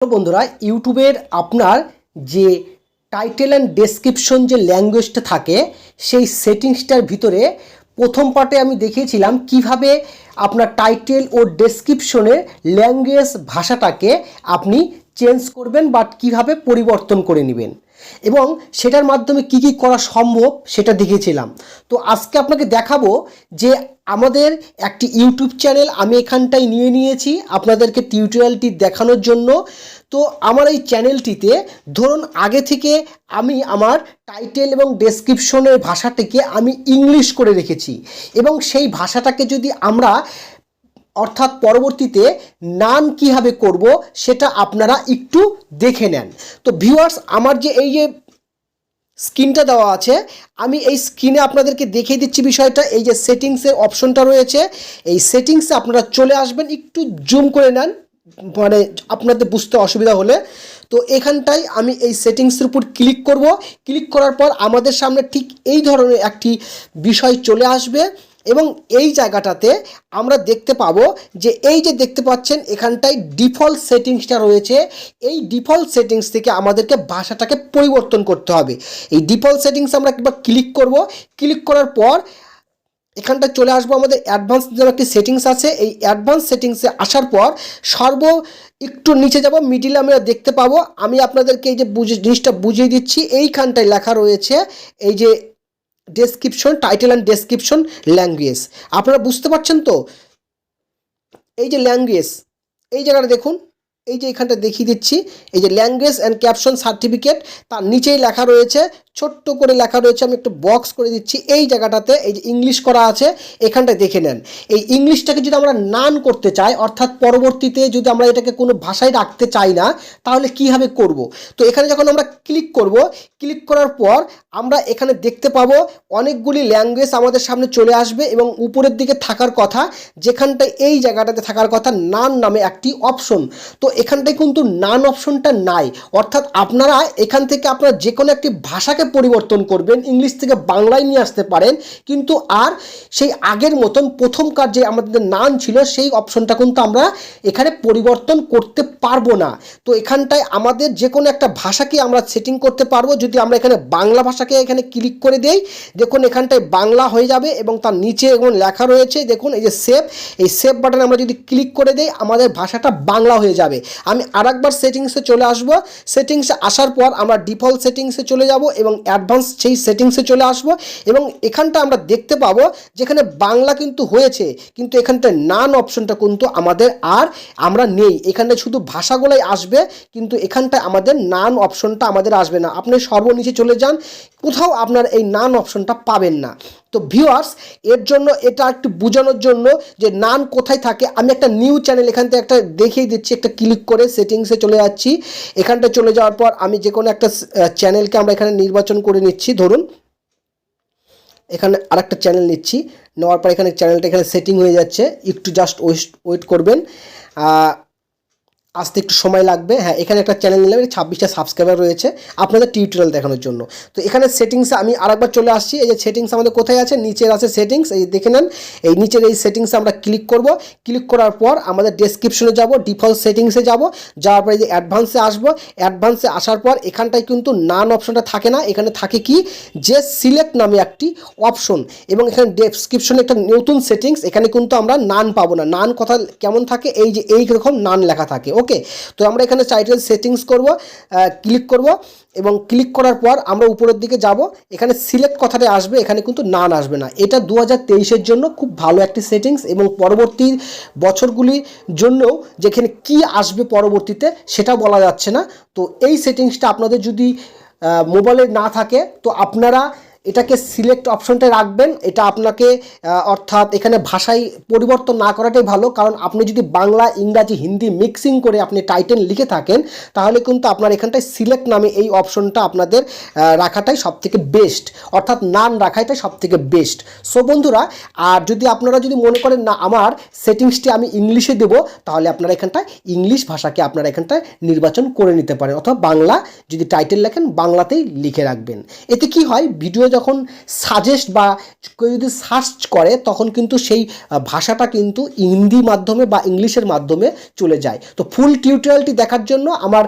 বন্ধুরা, ইউটিউবের আপনার যে টাইটেল অ্যান্ড ডেসক্রিপশন যে ল্যাঙ্গুয়েজটা থাকে, সেই সেটিংসটার ভিতরে প্রথম পার্টে আমি দেখিয়েছিলাম কীভাবে আপনার টাইটেল ও ডেসক্রিপশনের ল্যাঙ্গুয়েজ ভাষাটাকে আপনি চেঞ্জ করবেন বা কীভাবে পরিবর্তন করে নেবেন। এবং সেটার মাধ্যমে কি কি করা সম্ভব সেটা দেখেছিলাম। তো আজকে আপনাকে দেখাবো যে আমাদের একটি ইউটিউব চ্যানেল আমি এখানটায় নিয়ে নিয়েছি আপনাদেরকে টিউটোরিয়ালটি দেখানোর জন্য। তো আমার এই চ্যানেলটিতে ধরুন আগে থেকে আমি আমার টাইটেল এবং ডেসক্রিপশনের ভাষাটিকে আমি ইংলিশ করে রেখেছি এবং সেই ভাষাটাকে যদি আমরা অর্থাৎ পরবর্তীতে নান কীভাবে করব সেটা আপনারা একটু দেখে নেন। তো ভিউয়ার্স আমার যে এই যে স্ক্রিনটা দেওয়া আছে, আমি এই স্ক্রিনে আপনাদেরকে দেখিয়ে দিচ্ছি বিষয়টা। এই যে সেটিংসের অপশনটা রয়েছে, এই সেটিংসে আপনারা চলে আসবেন, একটু জুম করে নেন মানে আপনাদের বুঝতে অসুবিধা হলে। তো এখানটায় আমি এই সেটিংসের উপর ক্লিক করব। ক্লিক করার পর আমাদের সামনে ঠিক এই ধরনের একটি বিষয় চলে আসবে। এবং এই জায়গাটাতে আমরা দেখতে পাবো যে এই যে দেখতে পাচ্ছেন, এখানটায় ডিফল্ট সেটিংসটা রয়েছে। এই ডিফল্ট সেটিংস থেকে আমাদেরকে ভাষাটাকে পরিবর্তন করতে হবে। এই ডিফল্ট সেটিংস আমরা একবার ক্লিক করব। ক্লিক করার পর এখানটা চলে আসব। আমাদের অ্যাডভান্স যেন একটি সেটিংস আছে, এই অ্যাডভান্স সেটিংসে আসার পর সর্ব একটু নিচে যাব, মিডিলে আমরা দেখতে পাবো। আমি আপনাদেরকে এই যে বুঝে জিনিসটা বুঝিয়ে দিচ্ছি। এইখানটায় লেখা রয়েছে, এই যে description title and description language আপনারা বুঝতে পারছেন তো? এই যে ল্যাঙ্গুয়েজ এই জায়গাটা দেখুন, এই যে এখানটা দেখিয়ে দিচ্ছি, এই যে ল্যাঙ্গুয়েজ অ্যান্ড ক্যাপশন সার্টিফিকেট তার নিচেই লেখা রয়েছে ছোট্ট করে লেখা রয়েছে, আমি একটু বক্স করে দিচ্ছি। এই জায়গাটাতে এই যে ইংলিশ করা আছে, এখানটায় দেখে নেন। এই ইংলিশটাকে যদি আমরা নান করতে চাই, অর্থাৎ পরবর্তীতে যদি আমরা এটাকে কোনো ভাষায় রাখতে চাই না, তাহলে কীভাবে করব? তো এখানে যখন আমরা ক্লিক করব ক্লিক করার পর আমরা এখানে দেখতে পাবো অনেকগুলি ল্যাঙ্গুয়েজ আমাদের সামনে চলে আসবে এবং উপরের দিকে থাকার কথা, যেখানটায় এই জায়গাটাতে থাকার কথা নান নামে একটি অপশন তো এখানটায় কিন্তু নান অপশনটা নাই। অর্থাৎ আপনারা এখান থেকে আপনারা যে কোনো একটি ভাষাকে পরিবর্তন করবেন, ইংলিশ থেকে বাংলায় নিয়ে আসতে পারেন, কিন্তু আর সেই আগের মতন প্রথমকার যে আমাদের নান ছিল, সেই অপশনটা কিন্তু আমরা এখানে পরিবর্তন করতে পারব না। তো এখানটায় আমাদের যে কোনো একটা ভাষাকে আমরা সেটিং করতে পারব। যদি আমরা এখানে বাংলা ভাষাকে এখানে ক্লিক করে দেই, দেখুন এখানটায় বাংলা হয়ে যাবে এবং তার নিচে এবং লেখা রয়েছে, দেখুন এই যে সেভ এই সেভ বাটনে আমরা যদি ক্লিক করে দেই, আমাদের ভাষাটা বাংলা হয়ে যাবে। আমি আরেকবার সেটিংসে চলে আসব। সেটিংসে আসার পর আমরা ডিফল্ট সেটিংসে চলে যাব এবং অ্যাডভান্স সেই সেটিংসে চলে আসব এবং এখানটা আমরা দেখতে পাবো যেখানে বাংলা কিন্তু হয়েছে, কিন্তু এখানটা নান অপশনটা কিন্তু আমাদের আর আমরা নেই। এখানে শুধু ভাষাগুলোই আসবে, কিন্তু এখানটা আমাদের নান অপশনটা আমাদের আসবে না। আপনি সর্বনিচে চলে যান, কোথাও আপনার এই নান অপশনটা পাবেন না। তো ভিউয়ার্স এর জন্য এটা একটু বোঝানোর জন্য যে নান কোথায় থাকে। আমি একটা নিউ চ্যানেল এখান থেকে একটা দেখিয়ে দিচ্ছি, একটা ক্লিক করে সেটিংসে চলে যাচ্ছি। এখানটা চলে যাওয়ার পর আমি যে কোনো একটা চ্যানেলকে আমরা এখানে নির্বাচন করে নিচ্ছি, ধরুন। এখানে আরেকটা চ্যানেল নিচ্ছি, নেওয়ার পর এখানে চ্যানেলটা এখানে সেটিং হয়ে যাচ্ছে। একটু জাস্ট ওয়েস্ট ওয়েট করবেন। আসতে একটু সময় লাগবে। হ্যাঁ এখানে একটা চ্যানেল নিলাম ছাব্বিশটা সাবস্ক্রাইবার রয়েছে আপনাদের টিউটোরিয়াল দেখানোর জন্য। তো এখানে সেটিংসে আমি আরেকবার চলে আসছি। এই যে সেটিংস আমাদের কোথায় আছে? নিচের আছে সেটিংস এই দেখে নেন। এই নিচের এই সেটিংসে আমরা ক্লিক করব। ক্লিক করার পর আমাদের ডেসক্রিপশনে যাব ডিফল্ট সেটিংসে যাব। যাওয়ার পরে যে অ্যাডভান্সে আসব। অ্যাডভান্সে আসার পর এখানটায় কিন্তু নান অপশনটা থাকে না। এখানে থাকে কি? যে সিলেক্ট নামে একটি অপশন এবং এখানে ডেসক্রিপশনে একটা নতুন সেটিংস এখানে কিন্তু আমরা নান পাবো না। নান কথা কেমন থাকে? এই যে এই রকম নান লেখা থাকে। ওকে তো আমরা এখানে টাইটেল সেটিংস করব ক্লিক করব এবং ক্লিক করার পর আমরা উপরের দিকে যাব। এখানে সিলেক্ট কথাটা আসবে, এখানে কিন্তু নান আসবে না। এটা দু হাজার জন্য খুব ভালো একটি সেটিংস এবং পরবর্তী বছরগুলির জন্যও যেখানে কি আসবে পরবর্তীতে সেটা বলা যাচ্ছে না। তো এই সেটিংসটা আপনাদের যদি মোবাইলে না থাকে, তো আপনারা এটাকে সিলেক্ট অপশনটা রাখবেন। এটা আপনাকে অর্থাৎ এখানে ভাষায় পরিবর্তন না করাটাই ভালো। কারণ আপনি যদি বাংলা, ইংরাজি, হিন্দি মিক্সিং করে আপনি টাইটেল লিখে থাকেন, তাহলে কিন্তু আপনার এখানটায় সিলেক্ট নামে এই অপশনটা আপনাদের রাখাটাই সবথেকে বেস্ট অর্থাৎ নাম রাখাটাই সবথেকে বেস্ট সো বন্ধুরা, আর যদি আপনারা যদি মনে করেন, না, আমার সেটিংসটি আমি ইংলিশে দেব তাহলে আপনারা এখানটায় ইংলিশ ভাষাকে আপনারা এখানটায় নির্বাচন করে নিতে পারেন। অথবা বাংলা যদি টাইটেল লেখেন, বাংলাতেই লিখে রাখবেন। এতে কি হয়? ভিডিও যখন সাজেস্ট বা কেউ যদি সার্চ করে, তখন কিন্তু সেই ভাষাটা কিন্তু হিন্দি মাধ্যমে বা ইংলিশের মাধ্যমে চলে যায়। তো ফুল টিউটোরিয়ালটি দেখার জন্য আমার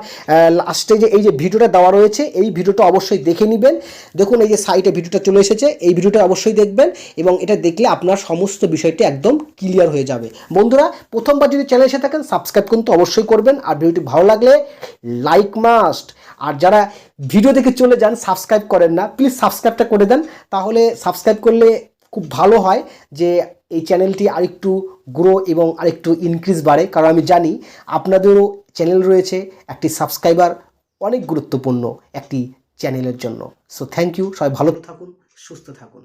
লাস্টে যে এই যে ভিডিওটা দেওয়া রয়েছে, এই ভিডিওটা অবশ্যই দেখে নেবেন। দেখুন, এই যে সাইটে ভিডিওটা চলে এসেছে, এই ভিডিওটা অবশ্যই দেখবেন এবং এটা দেখলে আপনার সমস্ত বিষয়টি একদম ক্লিয়ার হয়ে যাবে। বন্ধুরা, প্রথমবার যদি চ্যানেল এসে থাকেন সাবস্ক্রাইব কিন্তু অবশ্যই করবেন। আর ভিডিওটি ভালো লাগলে লাইক মাস্ট আর যারা ভিডিও দেখে চলে যান সাবস্ক্রাইব করেন না প্লিজ সাবস্ক্রাইবটা করে দেন। তাহলে সাবস্ক্রাইব করলে খুব ভালো হয় যে এই চ্যানেলটি আরেকটু গ্রো এবং আরেকটু ইনক্রিজ বাড়ে। কারণ আমি জানি আপনাদেরও চ্যানেল রয়েছে, একটি সাবস্ক্রাইবার অনেক গুরুত্বপূর্ণ একটি চ্যানেলের জন্য। সো থ্যাংক ইউ সবাই ভালো থাকুন, সুস্থ থাকুন।